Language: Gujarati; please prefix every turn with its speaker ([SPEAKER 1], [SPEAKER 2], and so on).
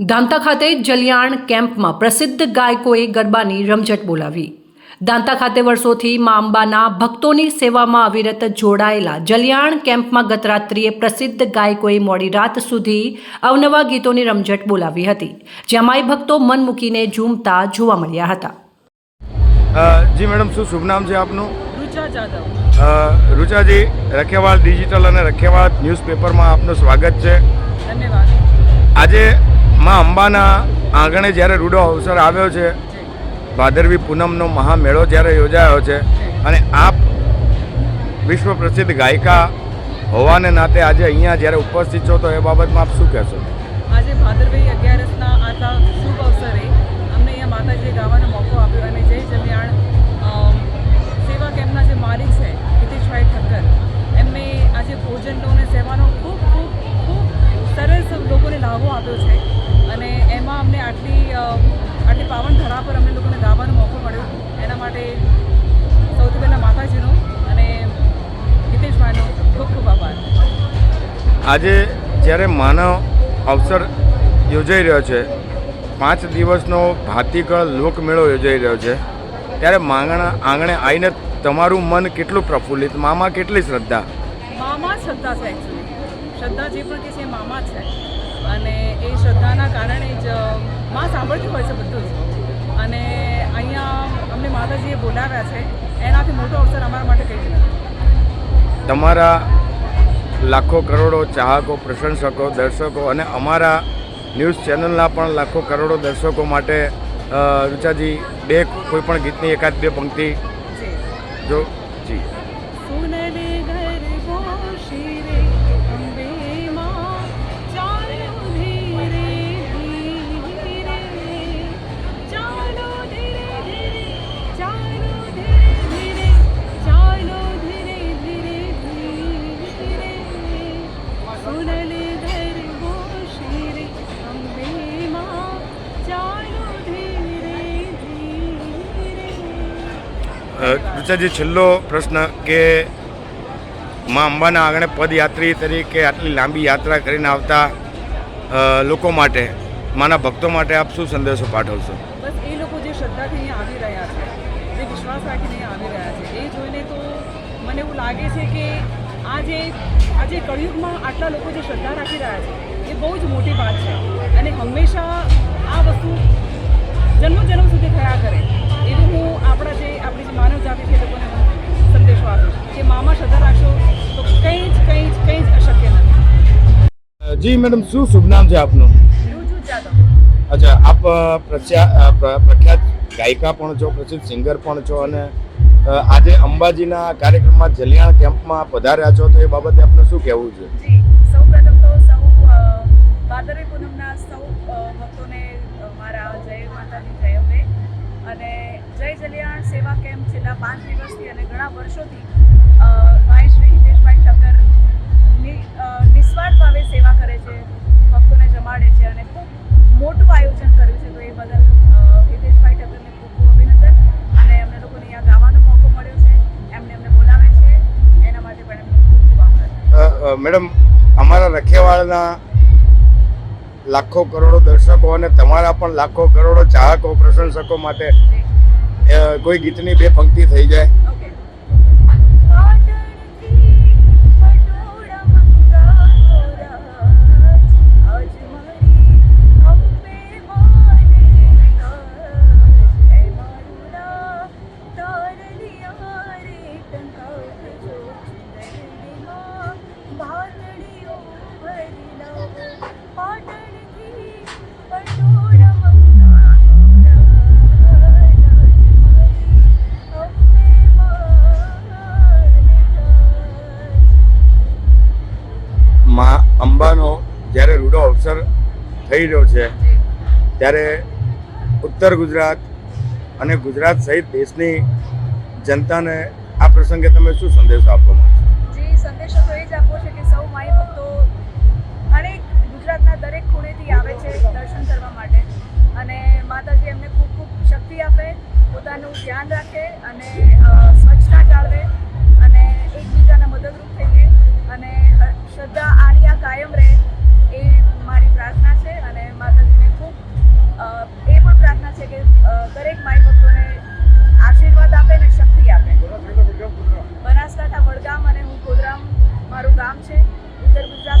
[SPEAKER 1] દાંતા ખાતે જલિયાણ કેમ્પમાં પ્રસિદ્ધ ગાયકોએ ગરબાની રમઝટ બોલાવી. દાંતા ખાતે વર્ષોથી મા અંબાના ભક્તોની સેવામાં અવિરત જોડાયેલા જલિયાણ કેમ્પમાં ગત રાત્રિએ પ્રસિદ્ધ ગાયકોએ મોડી રાત સુધી અવનવા ગીતોની રમઝટ બોલાવી હતી જ્યાં ભક્તો મન મૂકીને ઝૂમતા જોવા મળ્યા હતા.
[SPEAKER 2] જી મેડમ શું શુભ નામ છે આપનું?
[SPEAKER 3] રુચા જાદવ.
[SPEAKER 2] રુચાજી રખેવાળ ડિજિટલ અને રખેવાળ ન્યૂઝપેપરમાં આપનું સ્વાગત છે.
[SPEAKER 3] ધન્યવાદ.
[SPEAKER 2] આજે માં અંબાના આંગણે જ્યારે રૂડો અવસર આવ્યો છે, ભાદરવી પૂનમનો મહામેળો જ્યારે યોજાયો છે અને આપ વિશ્વ પ્રસિદ્ધ ગાયિકા હોવાને નાતે આજે અહીંયા જ્યારે ઉપસ્થિત છો, તો એ બાબતમાં આપ શું કહેશો?
[SPEAKER 3] આજે ભાદરવી અગિયારસના આટલા શુભ અવસરે અમને અહીંયા માતાજીએ ગાવાનો મોકો આપ્યો અને જય જલિયાણ માટે સૌથી પહેલાં માતાજીનો અને હિતેશભાઈનો ખૂબ ખૂબ આભાર.
[SPEAKER 2] આજે જ્યારે માનવ અવસર યોજાઈ રહ્યો છે પાંચ દિવસનો ભાતીકળ લોકમેળો યોજાઈ રહ્યો છે ત્યારે માંગણા આંગણે આવીને તમારું મન કેટલું પ્રફુલ્લિત? મામા કેટલી શ્રદ્ધા?
[SPEAKER 3] મામા શ્રદ્ધા છે એકચ્યુઅલી શ્રદ્ધા જે પણ કે છે મામા છે. અને એ શ્રદ્ધાના કારણે જ માં સાંભળતી હોય છે બધું જ. બોલાવ્યા છે એનાથી મોટો અવસર અમારા માટે કંઈ નથી
[SPEAKER 2] તમારા લાખો કરોડો ચાહકો પ્રશંસકો દર્શકો અને અમારા ન્યૂઝ ચેનલના પણ લાખો કરોડો દર્શકો માટે રુચાજી બે કોઈ પણ ગીતની એકાદ બે પંક્તિ?
[SPEAKER 3] જી.
[SPEAKER 2] જો અ, રુચાજી છેલ્લો પ્રશ્ન કે મા અંબાના આંગણે પદયાત્રી તરીકે આટલી લાંબી યાત્રા કરીને આવતા લોકો માટે માના ભક્તો માટે આપ શું સંદેશો પાઠવશો?
[SPEAKER 3] બસ એ લોકો જે શ્રદ્ધાથી અહીંયા આવી રહ્યા છે જે વિશ્વાસ રાખીને આવી રહ્યા છે એ જોઈને તો મને એવું લાગે છે કે આ આજે કળિયુગમાં આટલા લોકો જે શ્રદ્ધા રાખી રહ્યા છે એ બહુ જ મોટી વાત છે. અને હંમેશા જી
[SPEAKER 2] મેડમ, શું શુભ નામ છે આપનું? અચ્છા, આપ પ્રખ્યાત ગાયિકા પણ છો, પ્રસિદ્ધ સિંગર પણ છો અને આજે અંબાજીના કાર્યક્રમમાં જલિયાણ કેમ્પમાં પધાર્યા છો, તો એ બાબતે આપને શું કહેવું છે?
[SPEAKER 4] સૌ પ્રથમ તો સૌ ભાદરવી પૂનમના સૌ ભક્તોને મારા જય માતાની જય અંબે. અને જય જલિયાણ સેવા કેમ્પ છેલ્લા પાંચ દિવસથી અને ઘણા વર્ષોથી છે અને ખૂબ મોટું આયોજન કર્યું છે. તો એ બદલ હિતેશભાઈ ઠક્કરને ખૂબ ખૂબ અભિનંદન. અને અમને લોકોને અહીંયા ગાવાનો મોકો મળ્યો છે. એમને અમને બોલાવે છે. એના માટે પણ એમનો ખૂબ ખૂબ આભાર.
[SPEAKER 2] મેડમ અમારા રખેવાળના લાખો કરોડો દર્શકો અને તમારા પણ લાખો કરોડો ચાહકો પ્રશંસકો માટે કોઈ ગીતની બે પંક્તિ થઈ જાય. થઈ રહ્યો છે. ત્યારે ઉત્તર ગુજરાત અને ગુજરાત સહિત દેશની જનતાને આ પ્રસંગે તમે શું સંદેશો આપવા
[SPEAKER 4] માંગો સંદેશો તો એ જ આપવો છે કે સૌ માઈ ભક્તો અનેક ગુજરાતના દરેક ખૂણેથી આવે છે દર્શન કરવા માટે. અને માતાજી એમને ખૂબ ખૂબ શક્તિ આપે, પોતાનું ધ્યાન રાખે અને સ્વચ્છતા જાળવે અને એકબીજાને મદદરૂપ થઈએ. અને શ્રદ્ધા દરેક માઈ ભક્તોને આશીર્વાદ આપે ને શક્તિ આપે. બનાસકાંઠા વડગામ અને હું ગોધરામ મારું ગામ છે, ઉત્તર ગુજરાત